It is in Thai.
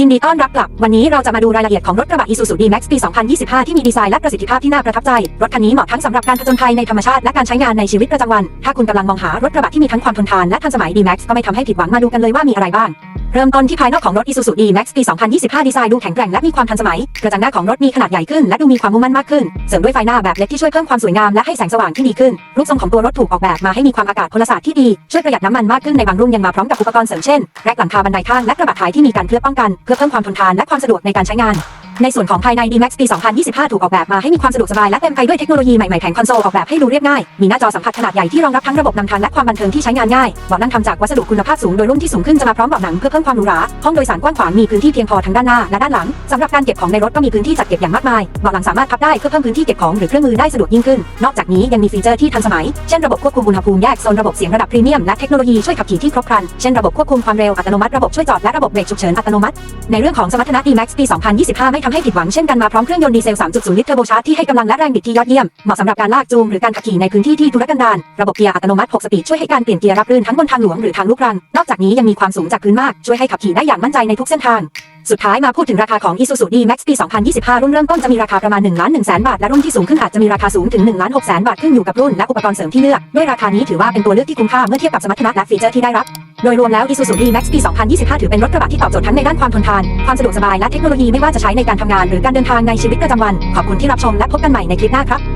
ยินดีต้อนรับกลับ วันนี้เราจะมาดูรายละเอียดของรถกระบะ Isuzu D-Max ปี 2025 ที่มีดีไซน์และประสิทธิภาพที่น่าประทับใจ รถคันนี้เหมาะทั้งสำหรับการผจญภัยในธรรมชาติและการใช้งานในชีวิตประจำวัน ถ้าคุณกำลังมองหารถกระบะที่มีทั้งความทนทานและทันสมัย D-Max ก็ไม่ทำให้ผิดหวังมาดูกันเลยว่ามีอะไรบ้าง เริ่มต้นที่ภายนอกของรถ Isuzu D-Max ปี 2025 ดีไซน์ดูแข็งแกร่งและมีความทันสมัย กระจังหน้าของรถมีขนาดใหญ่ขึ้นและดูมีความมุ่งมั่นมากขึ้น เสริมด้วยไฟหน้าแบบเล็กที่ช่วยเพิ่มความสวยงามและให้แสงสว่างที่ดีขึ้น รูปทรงของตัวรถถูกออกแบบมาให้มีความอากาศพลศาสตร์ที่ดี ช่วยประหยัดน้ำมันมากขึ้นในบางรุ่นยังมาพร้อมกับอุปกรณ์เสริมเช่นแร็กหลังคาบันไดข้างและกระบะท้ายที่มีการเคลือบป้องกันเพื่อเพิ่มความทนทานและความสะดวกในการใช้งาน ในส่วนของภายใน D-Max ปี 2025 ถูกออกแบบมาให้มีความสะดวกสบายและเต็มไปด้วยเทคโนโลยีใหม่ๆแผงคอนโซลออกแบบให้ดูเรียบง่าย มีหน้าจอสัมผัสขนาดใหญ่ที่รองรับทั้งระบบนำทางและความบันเทิงที่ใช้งานง่ายเบาะนั่งทำจากวัสดุคุณภาพสูงโดยรุ่นที่สูงขึ้นจะมาพร้อมเบาะหนังเพื่อเพิ่มความหรูหราห้องโดยสารกว้างขวางมีพื้นที่เพียงพอทั้งด้านหน้าและด้านหลังสำหรับการเก็บของในรถก็มีพื้นที่จัดเก็บอย่างมากมายเบาะหลังสามารถพับได้เพื่อเพิ่มพื้นที่เก็บของหรือเครื่องมือได้สะดวกยิ่งขึ้น นอกจากนี้ยังมีฟีเจอร์ที่ทันสมัย เช่นระบบควบคุมอุณหภูมิแยกโซนระบบเสียงระดับพรีเมียมและเทคโนโลยีช่วยขับขี่ที่ครบครัน เช่นระบบควบคุมความเร็วอัตโนมัติระบบช่วยจอดและระบบเบรกฉุกเฉินอัตโนมัติ ในเรื่องของสมรรถนะ D-Max ปี 2025 ไม่ทำให้ผิดหวังเช่นกันมาพร้อมเครื่องยนต์ดีเซล 3.0 ลิตรเทอร์โบชาร์จที่ให้กำลังและแรงบิดที่ยอดเยี่ยม เหมาะสำหรับการลากจูงหรือการขับขี่ในพื้นที่ที่ทุรกันดารระบบเกียร์อัตโนมัติ 6 สปีดช่วยให้การเปลี่ยนเกียร์รับรื่นทั้งบนทางหลวงหรือทางลูกรังนอกจากนี้ยังมีความสูงจากพื้นมากช่วยให้ขับขี่ได้อย่างมั่นใจในทุกเส้นทางสุดท้ายมาพูดถึงราคาของ Isuzu D-Max ปี 2025 รุ่นเริ่มต้นจะมีราคาประมาณ1ล้าน1แสนบาท และรุ่นที่สูงขึ้นอาจจะมีราคาสูงถึง1ล้าน6แสนบาทขึ้นอยู่กับรุ่นและอุปกรณ์เสริมที่เลือก ด้วยราคานี้ถือว่าเป็นตัวเลือกที่คุ้มค่าเมื่อเทียบกับสมรรถนะและฟีเจอร์ที่ได้รับ โดยรวมแล้ว Isuzu D-Max ปี 2025 ถือเป็นรถกระบะที่ตอบโจทย์ทั้งในด้านความทนทาน ความสะดวกสบายและเทคโนโลยีไม่ว่าจะใช้ในการทำงานหรือการเดินทางในชีวิตประจำวัน ขอบคุณที่รับชมและพบกันใหม่ในคลิปหน้าครับ